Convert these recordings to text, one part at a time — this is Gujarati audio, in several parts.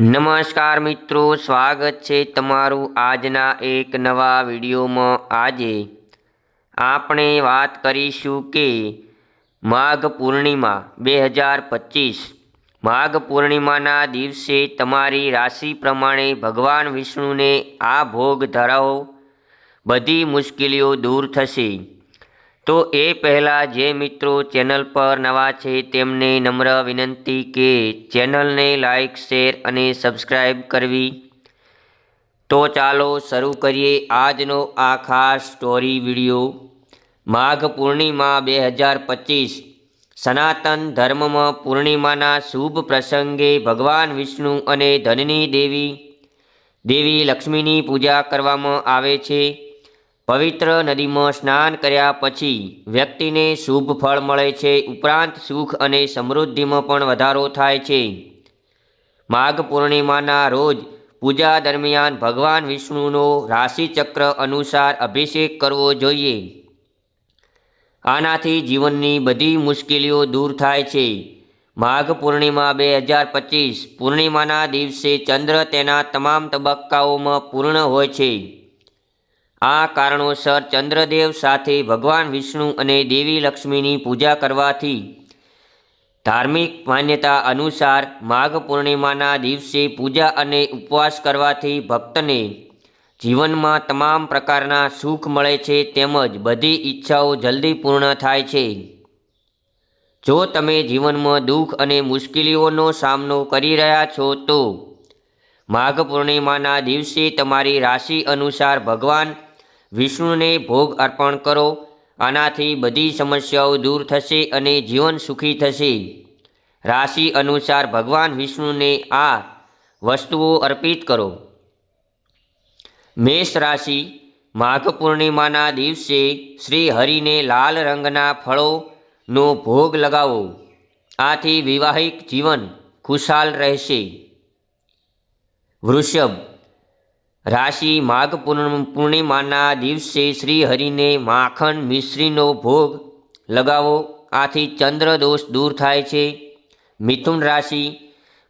નમસ્કાર મિત્રો, સ્વાગત છે તમારું આજના એક નવા વિડીયોમાં. આજે આપણે વાત કરીશું કે માઘ પૂર્ણિમા બે હજાર પચીસ. માઘ પૂર્ણિમાના દિવસે તમારી રાશિ પ્રમાણે ભગવાન વિષ્ણુને આ ભોગ ધરાવો. બધી મુશ્કેલીઓ દૂર થશે. તો એ પહેલાં જે મિત્રો ચેનલ પર નવા છે તેમને નમ્ર વિનંતી કે ચેનલને લાઇક શેર અને સબસ્ક્રાઈબ કરવી. તો ચાલો શરૂ કરીએ આજનો આ ખાસ સ્ટોરી વીડિયો. માઘ પૂર્ણિમા બે હજાર પચીસ. સનાતન ધર્મમાં પૂર્ણિમાના શુભ પ્રસંગે ભગવાન વિષ્ણુ અને ધનની દેવી દેવી લક્ષ્મીની પૂજા કરવામાં આવે છે. પવિત્ર નદીમાં સ્નાન કર્યા પછી વ્યક્તિને શુભ ફળ મળે છે. ઉપરાંત સુખ અને સમૃદ્ધિમાં પણ વધારો થાય છે. માઘ પૂર્ણિમાના રોજ પૂજા દરમિયાન ભગવાન વિષ્ણુનો રાશિચક્ર અનુસાર અભિષેક કરવો જોઈએ. આનાથી જીવનની બધી મુશ્કેલીઓ દૂર થાય છે. માઘ પૂર્ણિમા બે હજાર પચીસ પૂર્ણિમાના દિવસે ચંદ્ર તેના તમામ તબક્કાઓમાં પૂર્ણ હોય છે. આ કારણોસર ચંદ્રદેવ સાથે ભગવાન વિષ્ણુ અને દેવી લક્ષ્મીની પૂજા કરવાથી ધાર્મિક માન્યતા અનુસાર માઘ પૂર્ણિમાના દિવસે પૂજા અને ઉપવાસ કરવાથી ભક્તને જીવનમાં તમામ પ્રકારના સુખ મળે છે તેમજ બધી ઈચ્છાઓ જલ્દી પૂર્ણ થાય છે. જો તમે જીવનમાં દુઃખ અને મુશ્કેલીઓનો સામનો કરી રહ્યા છો તો માઘ પૂર્ણિમાના દિવસે તમારી રાશિ અનુસાર ભગવાન વિષ્ણુને ભોગ અર્પણ કરો. આનાથી બધી સમસ્યાઓ દૂર થશે અને જીવન સુખી થશે. રાશિ અનુસાર ભગવાન વિષ્ણુને આ વસ્તુઓ અર્પિત કરો. મેષ રાશિ, માઘ પૂર્ણિમાના દિવસે શ્રી હરિને લાલ રંગના ફળોનો ભોગ લગાવો. આથી વિવાહિક જીવન ખુશાલ રહેશે. વૃષભ રાશિ માઘ પૂર્ણિમાના દિવસે શ્રી હરિને માખણ મિશ્રીનો ભોગ લગાવો. આથી ચંદ્ર દોષ દૂર થાય છે. મિથુન રાશિ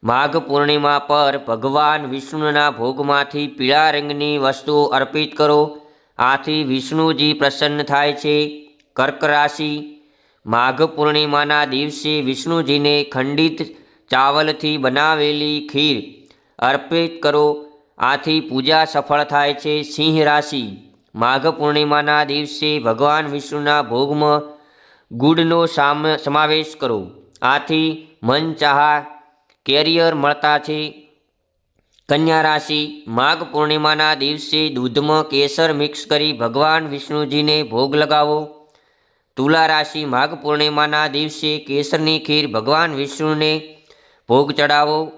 માઘ પૂર્ણિમા પર ભગવાન વિષ્ણુના ભોગમાંથી પીળા રંગની વસ્તુઓ અર્પિત કરો. આથી વિષ્ણુજી પ્રસન્ન થાય છે. કર્ક રાશિ માઘ પૂર્ણિમાના દિવસે વિષ્ણુજીને ખંડિત ચાવલથી બનાવેલી ખીર અર્પિત કરો. આથી પૂજા સફળ થાય છે સિંહ રાશિ. માઘ પૂર્ણિમાના દિવસે ભગવાન વિષ્ણુના ભોગમાં ગુડનો સામ, સમાવેશ કરો. આથી મન ચાહા, કેરિયર મળતા છે. કન્યા રાશિ, માઘ પૂર્ણિમાના દિવસે દૂધમાં કેસર મિક્સ કરી ભગવાન વિષ્ણુજીને ભોગ લગાવો. તુલા રાશિ, માઘ પૂર્ણિમાના દિવસે કેસરની ખીર ભગવાન વિષ્ણુને ભોગ ચડાવો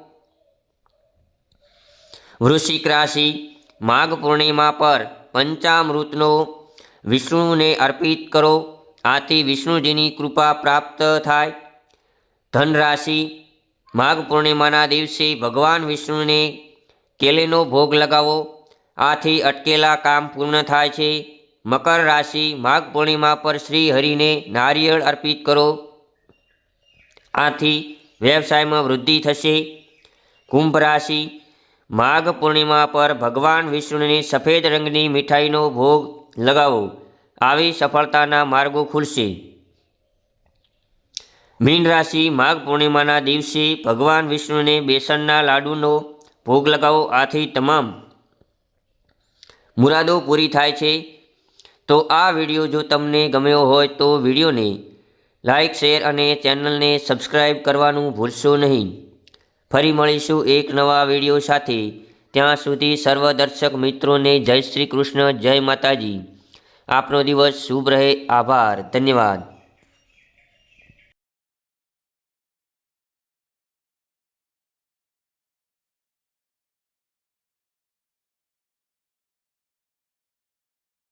વૃશ્ચિક રાશિ, માઘ પૂર્ણિમા પર પંચામૃતનો વિષ્ણુને અર્પિત કરો. આથી વિષ્ણુજીની કૃપા પ્રાપ્ત થાય. ધન રાશિ માઘ પૂર્ણિમાના દિવસે ભગવાન વિષ્ણુને કેલેનો ભોગ લગાવો. આથી અટકેલા કામ પૂર્ણ થાય છે. મકર રાશિ, માઘ પૂર્ણિમા પર શ્રી હરિને નારિયેળ અર્પિત કરો. આથી વ્યવસાયમાં વૃદ્ધિ થશે. કુંભ રાશિ માઘ પૂર્ણિમા પર ભગવાન વિષ્ણુની સફેદ રંગની મીઠાઈનો ભોગ લગાવો. આવી સફળતાના માર્ગો ખુલશે. મીન રાશિ માઘ પૂર્ણિમાના દિવસે ભગવાન વિષ્ણુને બેસનના લાડુનો ભોગ લગાવો. આથી તમામ મુરાદો પૂરી થાય છે. તો આ વીડિયો જો તમને ગમ્યો હોય તો વિડીયોને લાઇક શેર અને ચેનલને સબસ્ક્રાઈબ કરવાનું ભૂલશો નહીં. ફરી મળીશું એક નવા વીડિયો સાથે. ત્યાં સુધી સર્વ દર્શક મિત્રોને જય શ્રી કૃષ્ણ, જય માતાજી. આપનો દિવસ શુભ રહે. આભાર. ધન્યવાદ.